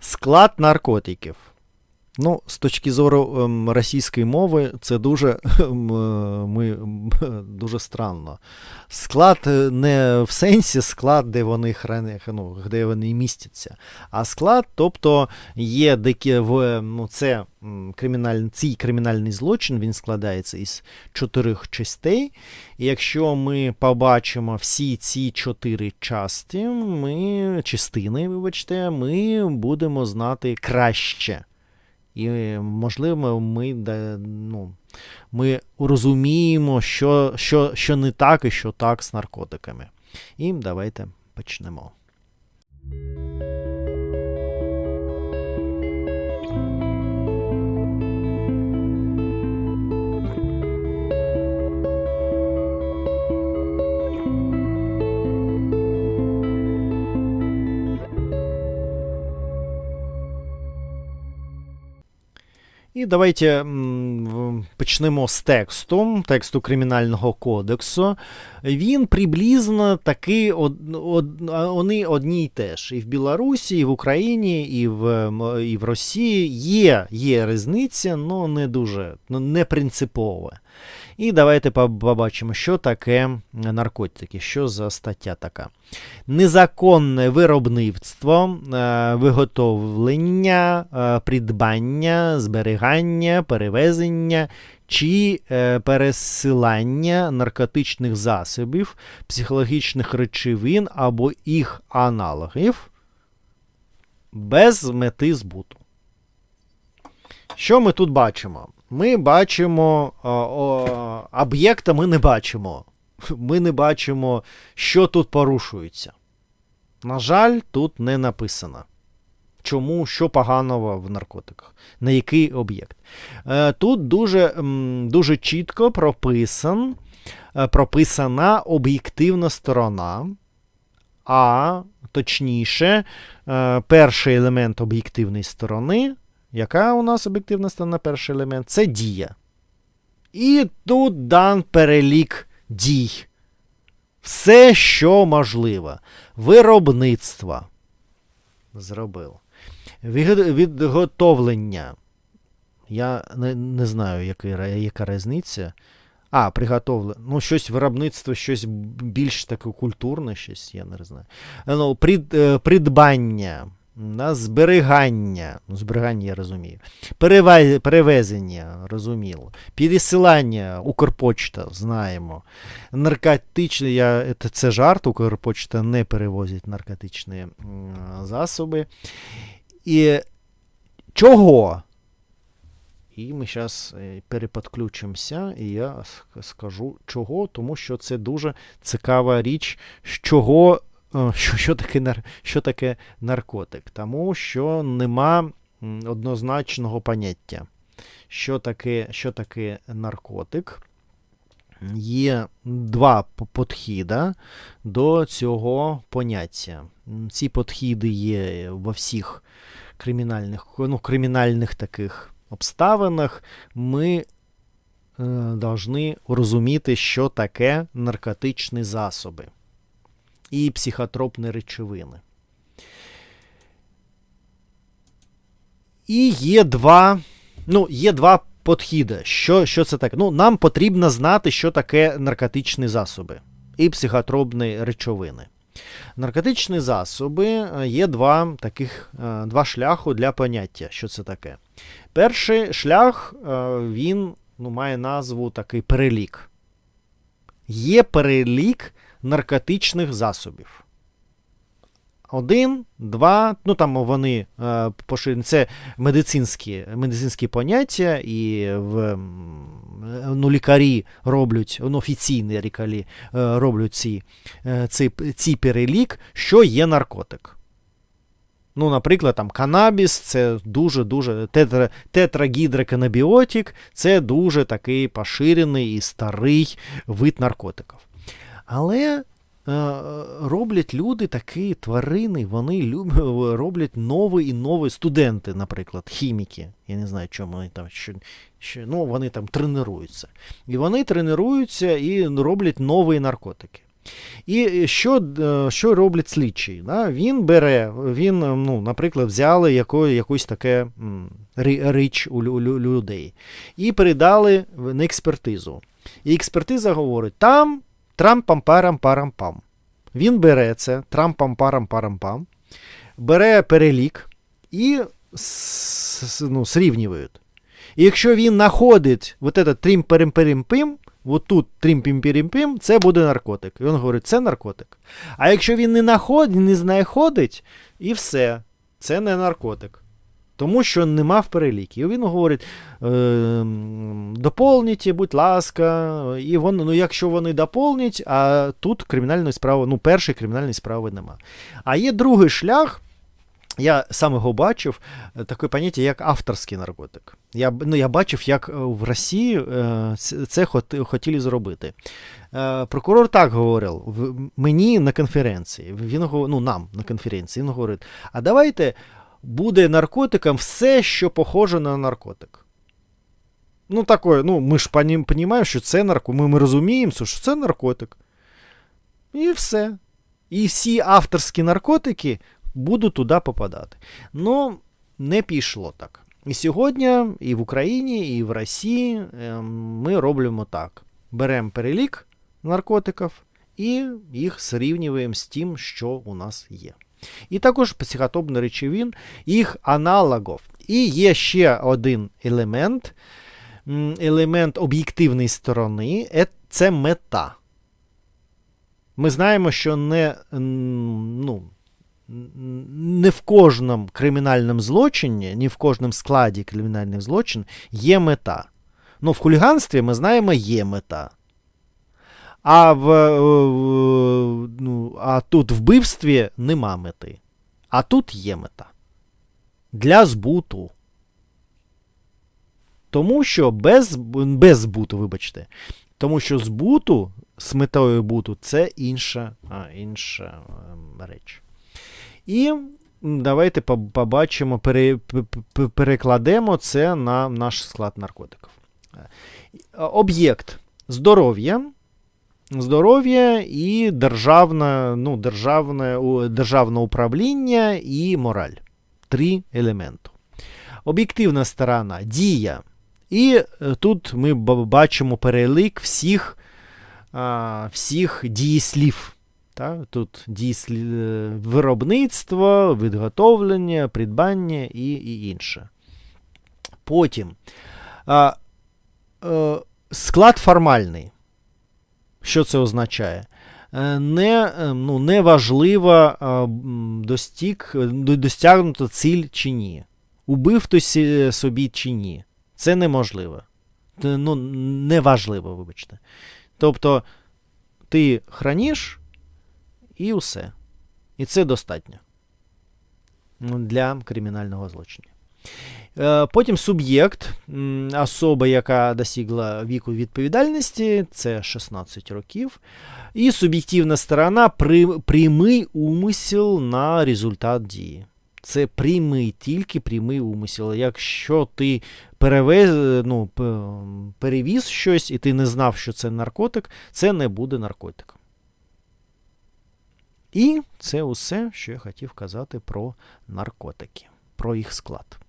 Склад наркотиків. Ну, з точки зору ем, російської мови, це дуже ем, е, ми, м, дуже странно. Склад е, не в сенсі склад, де вони храни, ну, де вони містяться, а склад, тобто є деякі в ну, це кримінальний, цей кримінальний злочин, він складається із чотирьох частей. І якщо ми побачимо всі ці чотири часті, ми, частини, вибачте, ми будемо знати краще. І, можливо, ми, ну, ми розуміємо, що, що, що не так і що так з наркотиками. І давайте почнемо. І давайте почнемо з тексту, тексту Кримінального кодексу. Він приблизно такий, од, од, вони одні й теж. І в Білорусі, і в Україні, і в, і в Росії є, є різниця, але не дуже, не принципове. І давайте побачимо, що таке наркотики, що за стаття така. Незаконне виробництво, е, виготовлення, е, придбання, зберігання, перевезення чи е, пересилання наркотичних засобів, психологічних речовин або їх аналогів без мети збуту. Що ми тут бачимо? Ми бачимо об'єкта ми не бачимо. Ми не бачимо, що тут порушується. На жаль, тут не написано. Чому, що поганого в наркотиках, на який об'єкт. Е, Тут дуже, дуже чітко прописан, е, прописана об'єктивна сторона, а точніше, е, перший елемент об'єктивної сторони. Яка у нас об'єктивна сторона, перший елемент? Це дія. І тут дан перелік дій. Все, що можливо. Виробництво. Зробив. Відготовлення. Я не, не знаю, який, яка різниця. А, приготовлення. Ну, щось виробництво, щось більш таке культурне, щось, я не знаю. Ну, прид, е, придбання, да, зберігання. Ну, зберігання я розумію. Перевез- перевезення, розуміло. Пересилання, Укрпочта, знаємо. Наркотичні, я, це, жарт, Укрпочта не перевозить наркотичні засоби. І чого? І ми зараз переподключимося, і я скажу чого, тому що це дуже цікава річ, з чого, е, що, що, таке, що таке наркотик. Тому що нема однозначного поняття, що таке, що таке наркотик. Є два підходи до цього поняття. Ці підходи є во всіх кримінальних, ну, кримінальних таких обставинах. Ми е, должны розуміти, що таке наркотичні засоби і психотропні речовини. І є два, ну, є два підходи. Що, що це таке? Ну, нам потрібно знати, що таке наркотичні засоби і психотропні речовини. Наркотичні засоби е, є два таких е, два шляхи для поняття, що це таке. Перший шлях е, він ну, має назву такий перелік. Є перелік наркотичних засобів. Один, два, ну там вони е, поширені. Це медицинські, медицинські поняття, і в, ну, лікарі роблять, ну, офіційні лікарі е, роблять ці, е, цей, цей перелік, що є наркотик. Ну, наприклад, там канабіс це дуже-дуже тетра, тетрагідроканабіотик це дуже такий поширений і старий вид наркотиків. Але е, роблять люди такі тварини, вони люб, роблять нові і нові студенти, наприклад, хіміки. Я не знаю, чому вони там що, що, ну, вони там тренуються. І вони тренуються і роблять нові наркотики. І що е, що роблять слідчі? Да? Він бере, він, ну, наприклад, взяли яко, якусь таке річ у людей і передали на експертизу. І експертиза говорить: там трам-пам-парам-парам-пам. Він бере це, трам-пам-парам-парам-пам, бере перелік і ну, срівнюють. І якщо він знаходить вот этот трім перим перим пим от тут трім пім пім пім це буде наркотик. І він говорить, це наркотик. А якщо він не знаходить, не знаходить, і все, це не наркотик. Тому що нема в перелікі. І він говорить: е, доповніть, будь ласка, і вон, ну, якщо вони доповнять, а тут кримінальної справи, ну, першої кримінальної справи нема. А є другий шлях. Я сам його бачив, е, таке поняття, як авторський наркотик. Я ну, я бачив, як е, в Росії це хотіли зробити. Прокурор так говорив мені на конференції. Він ну, нам на конференції він говорить: а давайте буде наркотиком все, що похоже на наркотик. Ну, такое, ну, ми ж розуміємо, що це наркотик. Ми, ми розуміємо, що це наркотик. І все. І всі авторські наркотики будуть туди попадати. Ну, не пішло так. І сьогодні, і в Україні, і в Росії ми робимо так: беремо перелік наркотиків і їх зрівнюємо з тим, що у нас є. І також психотопних речовин, їх аналогів. І є ще один елемент, елемент об'єктивної сторони це мета. Ми знаємо, що не ну, не в кожному кримінальному злочині, ні в кожному складі кримінальних злочин є мета. Ну, в хуліганстві ми знаємо, є мета. А в, ну, а тут вбивстві нема мети. А тут є мета. Для збуту. Тому що без без збуту, вибачте. Тому що збуту з метою буту це інша інша ем, реч. І давайте побачимо, пере, перекладемо це на наш склад наркотиків. Е, об'єкт здоров'я. Здоров'я і державне ну, державне, державне управління і мораль. Три елементи. Об'єктивна сторона дія. І е, тут ми бачимо перелик всіх всіх дієслів. Так? Тут дійслі... Е, виробництво, відготовлення, придбання і і інше. Потім е, склад формальний. Що це означає? Е, не ну, не важливо достіг, достягнуто ціль чи ні. Убив хтось собі чи ні. Це неможливо. Ну, Неважливо, вибачте. Тобто, ти храніш. І все. І це достатньо для кримінального злочину. Е, потім суб'єкт, особа, яка досягла віку відповідальності, це 16 років. І суб'єктивна сторона прямий умисел на результат дії. Це прямий, тільки прямий умисел. Якщо ти перевез, ну, перевіз щось і ти не знав, що це наркотик, це не буде наркотиком. І це усе, що я хотів казати про наркотики, про їх склад.